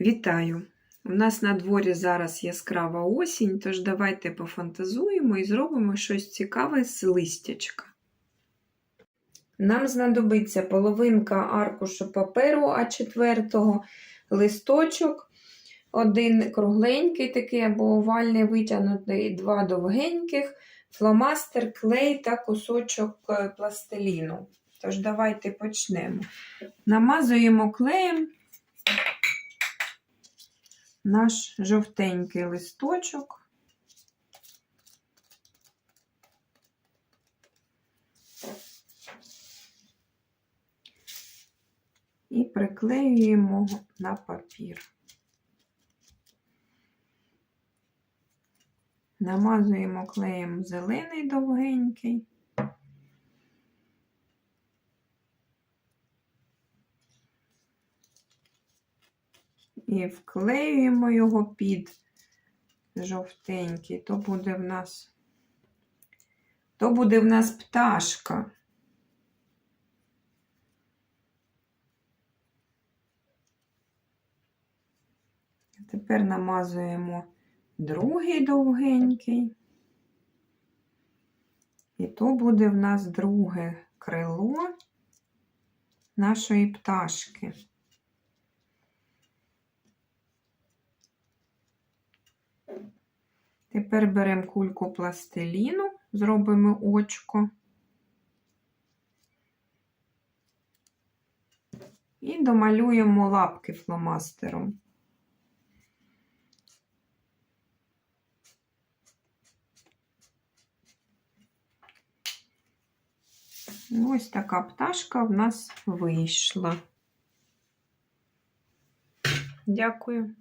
Вітаю! У нас на дворі зараз яскрава осінь, тож давайте пофантазуємо і зробимо щось цікаве з листячка. Нам знадобиться половинка аркушу паперу А4, листочок, один кругленький такий або овальний витягнутий, два довгеньких, фломастер, клей та кусочок е, пластиліну. Тож давайте почнемо. Намазуємо клеєм наш жовтенький листочок. І приклеюємо на папір. Намазуємо клеєм зелений довгенький. І вклеюємо його під жовтенький, то буде в нас, то буде в нас пташка. Тепер намазуємо другий довгенький. І то буде в нас друге крило нашої пташки. Тепер беремо кульку пластиліну, зробимо очко. І домалюємо лапки фломастером. Ось така пташка в нас вийшла. Дякую.